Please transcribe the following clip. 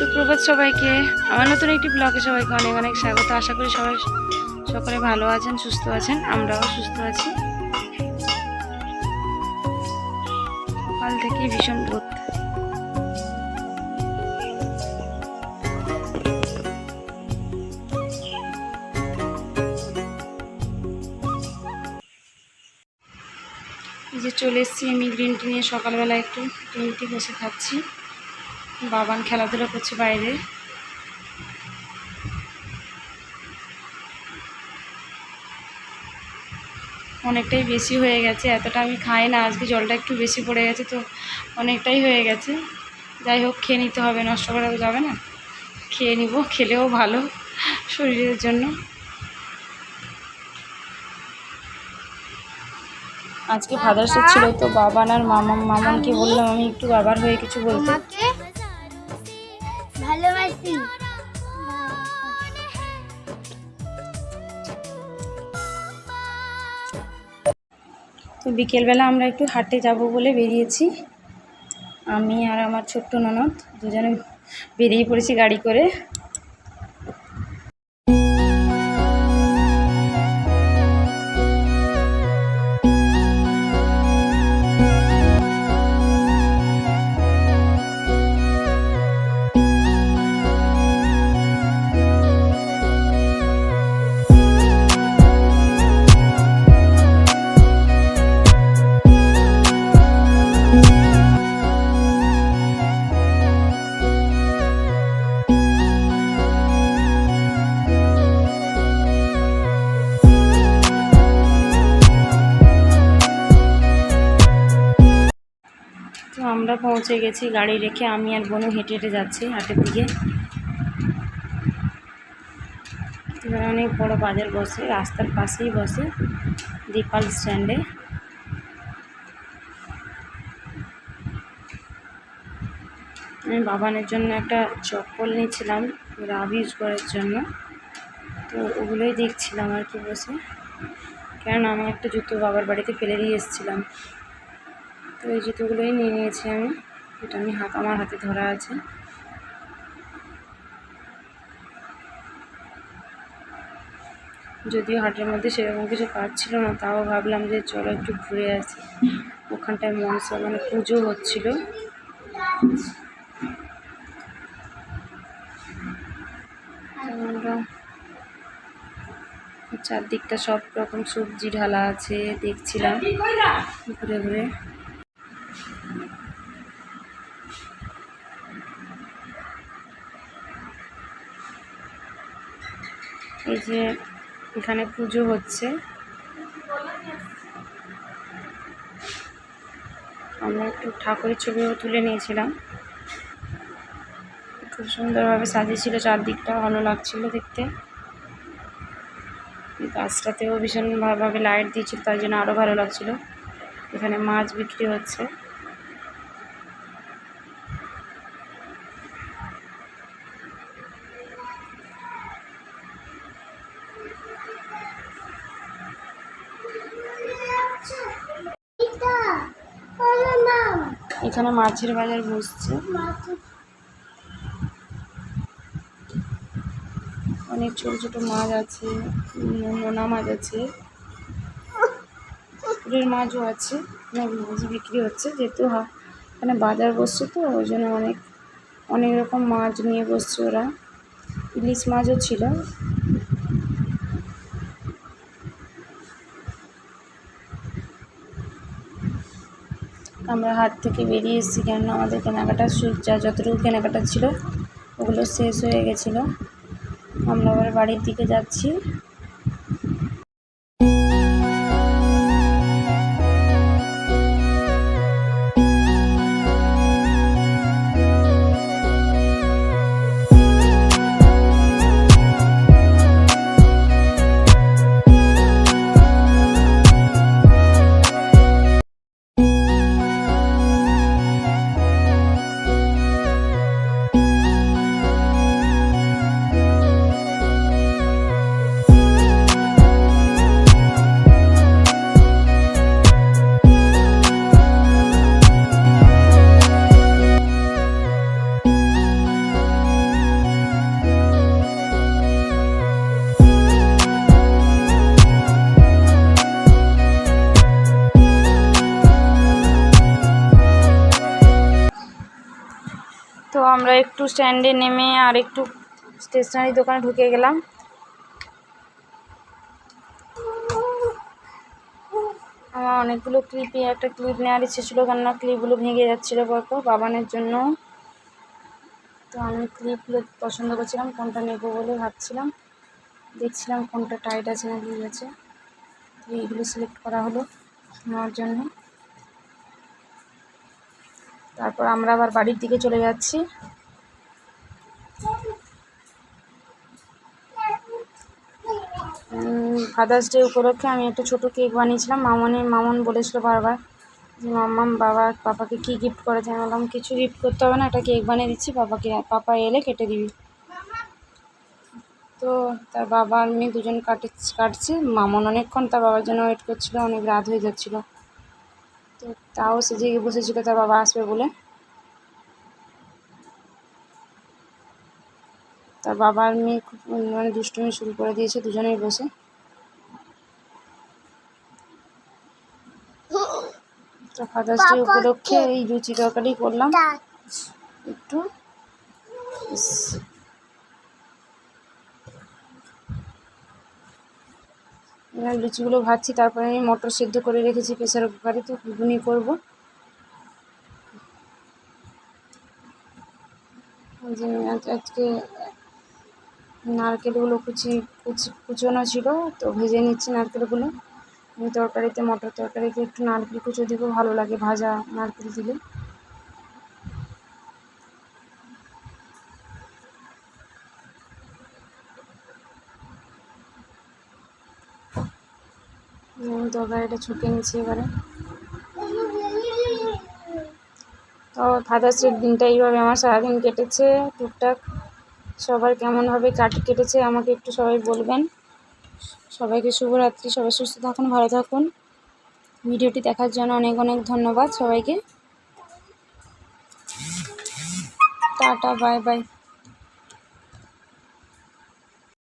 সুপ্রভাত সবাইকে। আমার নতুন একটি ব্লগে সবাইকে অনেক অনেক স্বাগত। আশা করি সবাই সকলে ভালো আছেন, সুস্থ আছেন, আমরাও সুস্থ আছি। সকাল থেকে ভীষণ রোদ। এই যে চলে এসেছি আমি গ্রিন টি নিয়ে সকালবেলা একটু, গ্রিন টি বসে খাচ্ছি। বাবান খেলাধুলা করছে বাইরে। অনেকটাই বেশি হয়ে গেছে, এতটা আমি খাই না, আজকে জলটা একটু বেশি পড়ে গেছে, তো অনেকটাই হয়ে গেছে। যাই হোক, খেয়ে নিতে হবে, নষ্ট করা যাবে না। খেয়ে নিব, খেলেও ভালো শরীরের জন্য। আজকে ফাদার্স ছিল তো বাবান আর মামা মামাকে বললাম আমি একটু বাবার হয়ে কিছু বলতে। তো বিকেলবেলা আমরা একটু হাটে যাব বলে বেরিয়েছি। আমি আর আমার ছোট্ট ননদ দুজনে বেরিয়ে পড়েছি গাড়ি করে। আমরা পৌঁছে গেছি গাড়ি রেখে, আমি আর বোনও হেঁটে হেঁটে যাচ্ছি হাটের দিকে। অনেক বড় বাজার বসে, রাস্তার পাশেই বসে দীপাল স্ট্যান্ডে। আমি বাবানের জন্য একটা চপ্পল নিয়েছিলাম রাব ইউজ করার জন্য। তো ওগুলোই দেখছিলাম আর কি বসে। কেননা, আমি একটা জুতো বাবার বাড়িতে ফেলে দিয়ে এসেছিলাম। তো এই জুতোগুলোই নিয়ে নিয়েছি আমি। এটা আমি হাত আমার হাতে ধরা আছে। যদিও হাটের মধ্যে সেরকম কিছু কাজ ছিল না, তাও ভাবলাম যে চলো একটু ঘুরে আসি। ওখানটায় মনসা মানে পুজো হচ্ছিল। আমরা চারদিকটা সব রকম সবজি ঢালা আছে, দেখছিলাম। ঘুরে ঘুরে। এই যে এখানে পুজো হচ্ছে। আমরা একটু ঠাকুরের ছবিও তুলে নিয়েছিলাম। খুব সুন্দরভাবে সাজিয়েছিল চারদিকটা ভালো লাগছিল দেখতে। গাছটাতেও ভীষণভাবে লাইট দিয়েছিল, তার জন্য আরও ভালো লাগছিল। এখানে মাছ বিক্রি হচ্ছে। এখানে মাছের বাজার বসছে। অনেক ছোট ছোট মাছ আছে, নোনা মাছ আছে। পুকুরের মাছও আছে, অনেক মাছ বিক্রি হচ্ছে, যেহেতু এখানে বাজার বসছে তো, ওই জন্য অনেক অনেক রকম মাছ নিয়ে বসছে ওরা। ইলিশ মাছও ছিল আমরা হাত থেকে বেরিয়ে এসেছি কেন আমাদের কেনাকাটা যা যতটুকু কেনাকাটা ছিল, ওগুলো শেষ হয়ে গেছিল। আমরা আবার বাড়ির দিকে যাচ্ছি। তো আমরা একটু স্ট্যান্ডে নেমে আর একটু স্টেশনারি দোকানে ঢুকে গেলাম। আমার অনেকগুলো ক্লিপই একটা ক্লিপ নেওয়ার ইচ্ছে ছিল, কেননা ক্লিপগুলো ভেঙে যাচ্ছিল পরপর বাবানের জন্য। তো আমি ক্লিপগুলো পছন্দ করছিলাম, কোনটা নেব বলে ভাবছিলাম। দেখছিলাম কোনটা টাইট আছে না লুজ আছে। তো এইগুলো সিলেক্ট করা হলো নেওয়ার জন্য। তারপর আমরা আবার বাড়ির দিকে চলে যাচ্ছি। ফাদার্স ডে উপলক্ষে আমি একটা ছোটো কেক বানিয়েছিলাম। মামনের মামন বলেছিল বারবার যে, মাম্মাম, বাবা, পাপাকে কী গিফট করেছে? আমি বললাম, কিছু গিফট করতে হবে না, একটা কেক বানিয়ে দিচ্ছি, পাপাকে, পাপা এলে কেটে দিবি। তো তার বাবা আর মেয়ে দুজন কাটে, কাটছে। মামন অনেকক্ষণ তার বাবার জন্য ওয়েট করছিল, অনেক রাত হয়ে যাচ্ছিল। তো তাও সে জেগে বসেছিল তার বাবা আসবে বলে। তার বাবা আর মেয়ে খুব মানে দুষ্টুমি শুরু করে দিয়েছে দুজনেই বসে। তো ফাদার্স ডে উপলক্ষে এই রুচি তরকারি করলাম। একটু ইস। এবার লুচিগুলো ভাজছি, তারপরে আমি মটর সেদ্ধ করে রেখেছি প্রেসার কুকারে, তো ঘুগনি করব। যে আজ- আজকে নারকেলগুলো কুচি কুচি কুচোনো ছিল, তো ভেজে নিচ্ছি নারকেলগুলো। আমি তরকারিতে মটর তরকারিতে একটু নারকেল কুচো দিলেও ভালো লাগে ভাজা নারকেল দিলে। তরকারিটা ছুটে নিচ্ছি এবারে। তো ফাদার্স ডের দিনটা এইভাবে আমার সারাদিন কেটেছে, টুকটাক। সবার কেমনভাবে কাট কেটেছে, আমাকে একটু সবাই বলবেন। সবাইকে শুভরাত্রি, সবাই সুস্থ থাকুন, ভালো থাকুন। ভিডিওটি দেখার জন্য অনেক অনেক ধন্যবাদ সবাইকে। Tata, bye bye.